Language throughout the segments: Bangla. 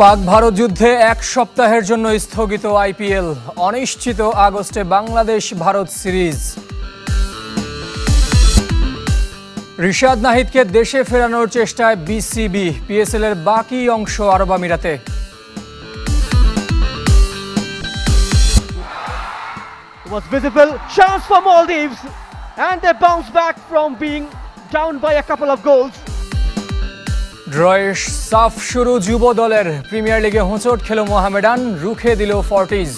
পাক ভারত যুদ্ধে এক সপ্তাহের জন্য স্থগিত আইপিএল অনিশ্চিত আগস্টে বাংলাদেশ ভারত সিরিজ রিশাদ নাহিদকে দেশে ফেরানোর চেষ্টায় বিসিবি পিএসএল এর বাকি অংশ আরব আমিরাতে was visible. Chance for Maldives. And they bounce back from being down by a couple of goals. ড্রয়ে সাফ শুরু যুব দলের প্রিমিয়ার লিগে হোঁচট খেল মোহামেডান, রুখে দিল ফর্টিজ।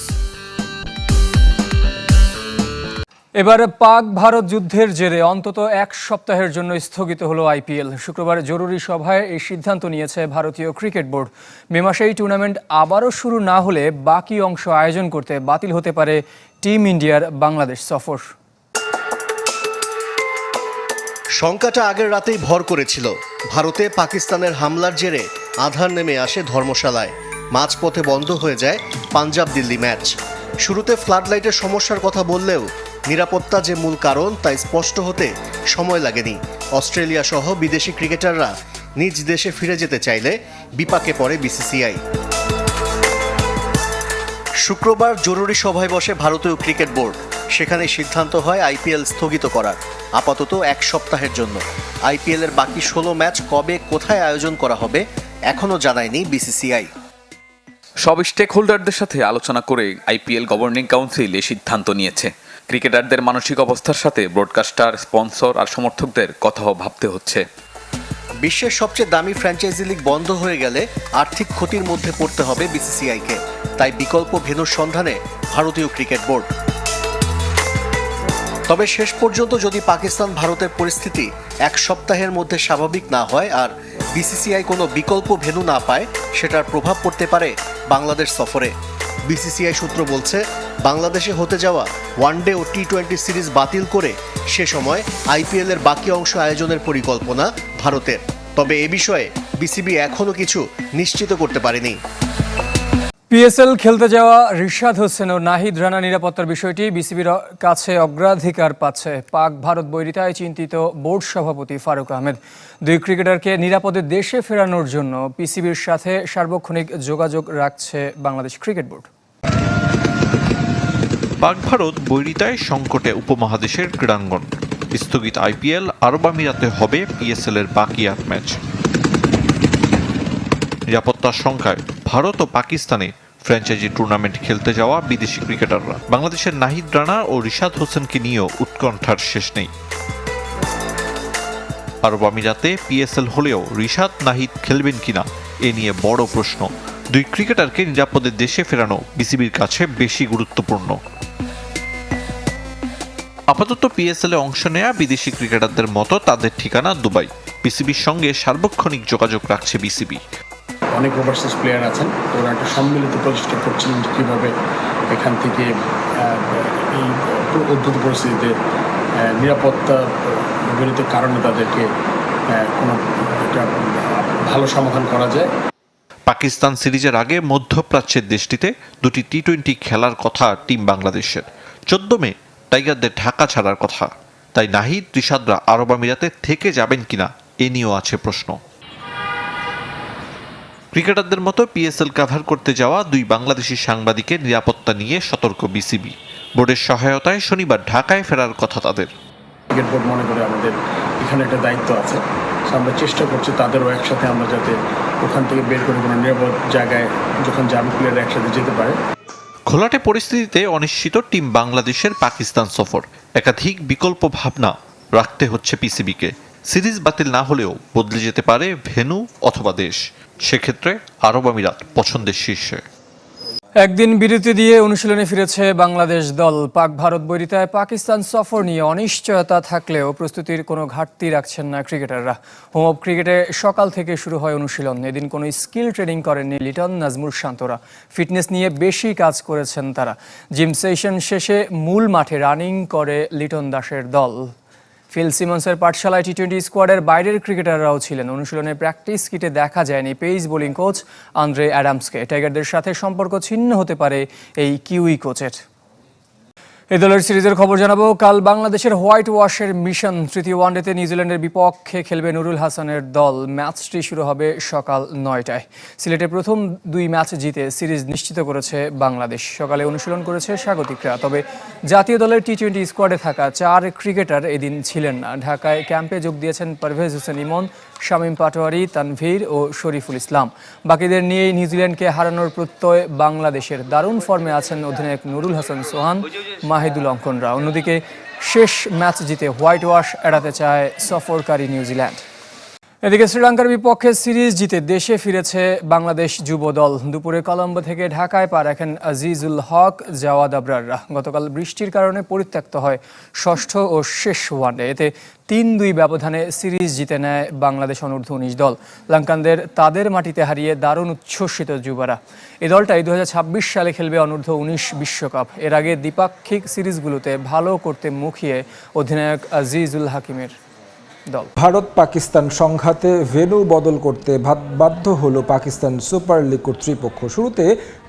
এবার পাক ভারত যুদ্ধের জেরে অন্তত এক সপ্তাহের জন্য স্থগিত হলো আইপিএল। শুক্রবার জরুরি সভায় এই সিদ্ধান্ত নিয়েছে ভারতীয় ক্রিকেট বোর্ড। মে মাসে এই টুর্নামেন্ট আবারও শুরু না হলে বাকি অংশ আয়োজন করতে বাতিল হতে পারে টিম ইন্ডিয়ার বাংলাদেশ সফর। শঙ্কাটা আগের রাতেই ভর করেছিল। ভারতে পাকিস্তানের হামলার জেরে আধার নেমে আসে ধর্মশালায়। মাঝপথে বন্ধ হয়ে যায় পাঞ্জাব দিল্লি ম্যাচ। শুরুতে ফ্লাড লাইটের সমস্যার কথা বললেও নিরাপত্তা যে মূল কারণ তাই স্পষ্ট হতে সময় লাগেনি। অস্ট্রেলিয়া সহ বিদেশি ক্রিকেটাররা নিজ দেশে ফিরে যেতে চাইলে বিপাকে পড়ে বিসিসিআই। শুক্রবার জরুরি সভায় বসে ভারতীয় ক্রিকেট বোর্ড। সেখানে সিদ্ধান্ত হয় আইপিএল স্থগিত করার আপাতত এক সপ্তাহের জন্য। আইপিএল এর বাকি ষোলো ম্যাচ কবে কোথায় আয়োজন করা হবে এখনও জানায়নি বিসিসিআই। সব স্টেক হোল্ডারদের সাথে আলোচনা করে আইপিএল গভর্নিং কাউন্সিল এ সিদ্ধান্ত নিয়েছে। ক্রিকেটারদের মানসিক অবস্থার সাথে ব্রডকাস্টার স্পন্সর আর সমর্থকদের কথাও ভাবতে হচ্ছে। বিশ্বের সবচেয়ে দামি ফ্র্যাঞ্চাইজি লিগ বন্ধ হয়ে গেলে আর্থিক ক্ষতির মধ্যে পড়তে হবে বিসিসিআইকে। তাই বিকল্প ভেন্যুর সন্ধানে ভারতীয় ক্রিকেট বোর্ড। তবে শেষ পর্যন্ত যদি পাকিস্তান ভারতের পরিস্থিতি এক সপ্তাহের মধ্যে স্বাভাবিক না হয় আর বিসিসিআই কোনো বিকল্প ভেন্যু না পায়, সেটার প্রভাব পড়তে পারে বাংলাদেশ সফরে। বিসিসিআই সূত্র বলছে, বাংলাদেশে হতে যাওয়া ওয়ানডে ও টি টোয়েন্টি সিরিজ বাতিল করে সে সময় আইপিএল এর বাকি অংশ আয়োজনের পরিকল্পনা ভারতের। তবে এ বিষয়ে বিসিবি এখনও কিছু নিশ্চিত করতে পারেনি। পিএসএল খেলতে যাওয়া রিশাদ হোসেন ও নাহিদ রানা নিরাপত্তার বিষয়টি বিসিবির কাছে অগ্রাধিকার পাচ্ছে। পাক ভারত বৈরিতায় চিন্তিত বোর্ড সভাপতি ফারুক আহমেদ। দুই ক্রিকেটারকে নিরাপদে দেশে ফেরানোর জন্য পিসিবির সাথে সার্বক্ষণিক যোগাযোগ রাখছে বাংলাদেশ ক্রিকেট বোর্ড। পাক ভারত বৈরিতায় সংকটে উপমহাদেশের ক্রীড়াঙ্গন। স্থগিত আইপিএল আরব আমিরাতে হবে পিএসএল এর বাকি আট ম্যাচ। নিরাপত্তার সংখ্যায় ভারত ও পাকিস্তানে ফ্র্যাঞ্চাইজি টুর্নামেন্ট খেলতে যাওয়া বিদেশি ক্রিকেটাররা। বাংলাদেশের নাহিদ রানা ও রিশাদ হোসেনকে নিয়েও উৎকণ্ঠার শেষ নেই। আরব আমিরাতে পিএসএল হলেও রিশাদ, নাহিদ খেলবেন কিনা এ নিয়ে বড় প্রশ্ন। দুই ক্রিকেটারকে নিরাপদে দেশে ফেরানো বিসিবির কাছে বেশি গুরুত্বপূর্ণ। আপাতত পিএসএল এ অংশ নেয়া বিদেশি ক্রিকেটারদের মতো তাদের ঠিকানা দুবাই। বিসিবির সঙ্গে সার্বক্ষণিক যোগাযোগ রাখছে বিসিবি। অনেক ওভারসিজ প্লেয়ার আছেন ওরা একটা সম্মিলিত প্রচেষ্টা করছিলেন যে কীভাবে এখান থেকে এই উদ্ভূত পরিস্থিতিতে নিরাপত্তা জনিত কারণে তাদেরকে কোনো একটা ভালো সমাধান করা যায়। পাকিস্তান সিরিজের আগে মধ্যপ্রাচ্যের দেশটিতে দুটি টি টোয়েন্টি খেলার কথা টিম বাংলাদেশের। চোদ্দ মে, টাইগারদের ঢাকা ছাড়ার কথা। তাই নাহিদ, রিশাদরা আরব আমিরাতে থেকে যাবেন কিনা, এ নিয়েও আছে প্রশ্ন। ক্রিকেটারদের মতো পিএসএল কাভার করতে যাওয়া দুই বাংলাদেশি সাংবাদিকের নিরাপত্তা নিয়ে সতর্ক বিসিবি বোর্ডের সহায়তায় শনিবার ঢাকায় ফেরার কথা তাদের। ক্রিকেট বোর্ড মনে করে আমাদের এখানে একটা দায়িত্ব আছে। আমরা চেষ্টা করছি তাদেরও একসাথে আমরা যাতে ওখান থেকে বের করে কোনো নিরাপদ জায়গায় যখন যাবে প্লেয়ার একসাথে যেতে পারে। ঘোলাটে পরিস্থিতিতে অনিশ্চিত টিম বাংলাদেশের পাকিস্তান সফর। একাধিক বিকল্প ভাবনা রাখতে হচ্ছে পিসিবিকে সিরিজ বাতিল না হলেও বদলে যেতে পারে ভেনু অথবা দেশ। সেক্ষেত্রে আরব আমিরাত পছন্দের শীর্ষে। একদিন বিরতি দিয়ে অনুশীলনে ফিরেছে বাংলাদেশ দল। পাক ভারত বৈরিতায় পাকিস্তান সফর নিয়ে অনিশ্চয়তা থাকলেও প্রস্তুতির কোনো ঘাটতি রাখছেন না ক্রিকেটাররা। হোম অফ ক্রিকেটে সকাল থেকে শুরু হয় অনুশীলন। এদিন কোনো স্কিল ট্রেনিং করেননি লিটন নাজমুল শান্তরা। ফিটনেস নিয়ে বেশি কাজ করেছেন তারা। জিম সেশন শেষে মূল মাঠে রানিং করে লিটন দাসের দল। ফিল সিমন্সের পাঠশালায় টি টোয়েন্টি স্কোয়াডের বাইরের ক্রিকেটাররাও ছিলেন। অনুশীলনে প্র্যাকটিস কিটে দেখা যায়নি পেইজ বোলিং কোচ আন্দ্রে অ্যাডামসকে টাইগারদের সাথে সম্পর্ক ছিন্ন হতে পারে এই কিউই কোচের এই দলের সিরিজের খবর জানাব। কাল বাংলাদেশের হোয়াইট ওয়াশের মিশন তৃতীয় ওয়ানডেতে নিউজিল্যান্ডের বিপক্ষে খেলবে নুরুল হাসানের দল। ম্যাচটি শুরু হবে সকাল নয়টায়। সিলেটে প্রথম দুই ম্যাচ জিতে সিরিজ নিশ্চিত করেছে বাংলাদেশ। সকালে অনুশীলন করেছে স্বাগতিকরা তবে জাতীয় দলের টি টোয়েন্টি স্কোয়াডে থাকা চার ক্রিকেটার এদিন ছিলেন না। ঢাকায় ক্যাম্পে যোগ দিয়েছেন পারভেজ হোসেন ইমন, শামীম পাটোয়ারি, তানভীর ও শরীফুল ইসলাম। বাকিদের নিয়েই নিউজিল্যান্ডকে হারানোর প্রত্যয় বাংলাদেশের। দারুণ ফর্মে আছেন অধিনায়ক নুরুল হাসান সোহান। মাহিদুল অঙ্কনরা। অন্যদিকে শেষ ম্যাচ জিতে হোয়াইট ওয়াশ এড়াতে চায় সফরকারী নিউজিল্যান্ড। এদিকে শ্রীলঙ্কার বিপক্ষে সিরিজ জিতে দেশে ফিরেছে বাংলাদেশ যুব দল। দুপুরে কলম্বো থেকে ঢাকায় পা রাখেন আজিজুল হক, জাওয়াদ আবরাররা। গতকাল বৃষ্টির কারণে পরিত্যক্ত হয় ষষ্ঠ ও শেষ ওয়ানডে এতে তিন দুই ব্যবধানে সিরিজ জিতে নেয় বাংলাদেশ অনূর্ধ্ব উনিশ দল। লঙ্কানদের তাদের মাটিতে হারিয়ে দারুণ উচ্ছ্বসিত যুবারা। এই দলটাই দু হাজার ছাব্বিশ সালে খেলবে অনূর্ধ্ব উনিশ বিশ্বকাপ। এর আগে দ্বিপাক্ষিক সিরিজগুলোতে ভালো করতে মুখিয়ে অধিনায়ক আজিজুল হাকিমের। দল। ভারত পাকিস্তান সংঘাতে ভেন্যু বদল করতে বাধ্য হলো পাকিস্তান সুপার লিগ কর্তৃপক্ষ। শুরুতে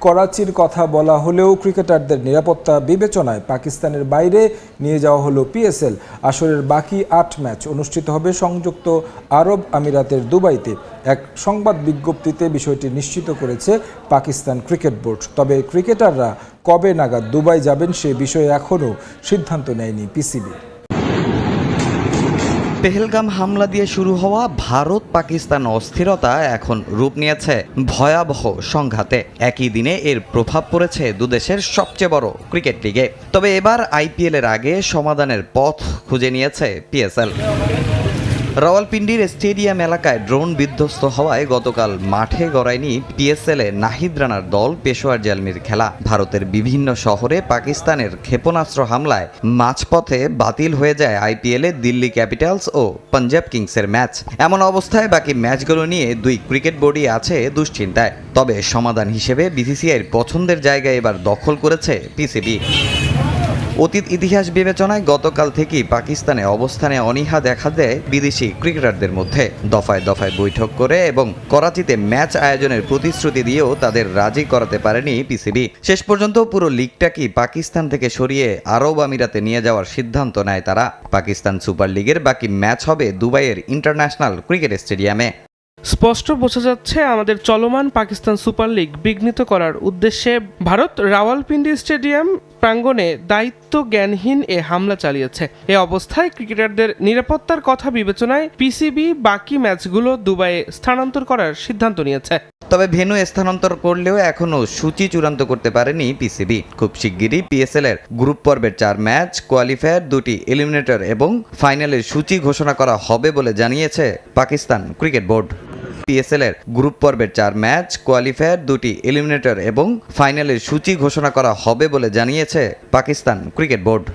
করাচির কথা বলা হলেও ক্রিকেটারদের নিরাপত্তা বিবেচনায় পাকিস্তানের বাইরে নিয়ে যাওয়া হলো পিএসএল। আসরের বাকি আট ম্যাচ অনুষ্ঠিত হবে সংযুক্ত আরব আমিরাতের দুবাইতে। এক সংবাদ বিজ্ঞপ্তিতে বিষয়টি নিশ্চিত করেছে পাকিস্তান ক্রিকেট বোর্ড। তবে ক্রিকেটাররা কবে নাগাদ দুবাই যাবেন সে বিষয়ে এখনও সিদ্ধান্ত নেয়নি পিসিবি। পেহেলগাম হামলা দিয়ে শুরু হওয়া ভারত পাকিস্তান অস্থিরতা এখন রূপ নিয়েছে ভয়াবহ সংঘাতে। একই দিনে এর প্রভাব পড়েছে দুদেশের সবচেয়ে বড় ক্রিকেট লিগে। তবে এবার আইপিএল এর আগে সমাধানের পথ খুঁজে নিয়েছে পিএসএল। রাওয়ালপিন্ডির স্টেডিয়াম এলাকায় ড্রোন বিধ্বস্ত হওয়ায় গতকাল মাঠে গড়ায়নি পিএসএল নাহিদ রানার দল, পেশোয়ার জালমির খেলা। ভারতের বিভিন্ন শহরে পাকিস্তানের ক্ষেপণাস্ত্র হামলায় মাঝপথে বাতিল হয়ে যায় আইপিএল দিল্লি ক্যাপিটালস ও পাঞ্জাব কিংসের ম্যাচ। এমন অবস্থায় বাকি ম্যাচগুলো নিয়ে দুই ক্রিকেট বোর্ডই আছে দুশ্চিন্তায়। তবে সমাধান হিসেবে বিসিসিআইয়ের পছন্দের জায়গায় এবার দখল করেছে পিসিবি। অতীত ইতিহাস বিবেচনায় গতকাল থেকেই পাকিস্তানে অবস্থানে অনীহা দেখা দেয় বিদেশি ক্রিকেটারদের মধ্যে। দফায় দফায় বৈঠক করে এবং করাচিতে ম্যাচ আয়োজনের প্রতিশ্রুতি দিয়েও তাদের রাজি করাতে পারেনি পিসিবি। শেষ পর্যন্ত পুরো লিগটাকেই পাকিস্তান থেকে সরিয়ে আরব আমিরাতে নিয়ে যাওয়ার সিদ্ধান্ত নেয় তারা? পাকিস্তান সুপার লিগের বাকি ম্যাচ হবে দুবাইয়ের ইন্টারন্যাশনাল ক্রিকেট স্টেডিয়ামে। স্পষ্ট বোঝা যাচ্ছে আমাদের চলমান পাকিস্তান সুপার লিগ বিঘ্নিত করার উদ্দেশ্যে ভারত রাওয়ালপিন্ডি স্টেডিয়াম প্রাঙ্গণে দায়িত্ব জ্ঞানহীন এ হামলা চালিয়েছে। এ অবস্থায় ক্রিকেটারদের নিরাপত্তার কথা বিবেচনায় পিসিবি বাকি ম্যাচগুলো দুবাইয়ে স্থানান্তর করার সিদ্ধান্ত নিয়েছে। তবে ভেনু স্থানান্তর করলেও এখনও সূচি চূড়ান্ত করতে পারেনি পিসিবি। খুব শিগগিরই পিএসএল এর গ্রুপ পর্বের চার ম্যাচ, কোয়ালিফায়ার দুটি এলিমিনেটর এবং ফাইনালের সূচি ঘোষণা করা হবে বলে জানিয়েছে পাকিস্তান ক্রিকেট বোর্ড। পিএসএল এর গ্রুপ পর্বের চার ম্যাচ কোয়ালিফায়ার দুটি এলিমিনেটর এবং ফাইনালের সূচি ঘোষণা করা হবে বলে জানিয়েছে পাকিস্তান ক্রিকেট বোর্ড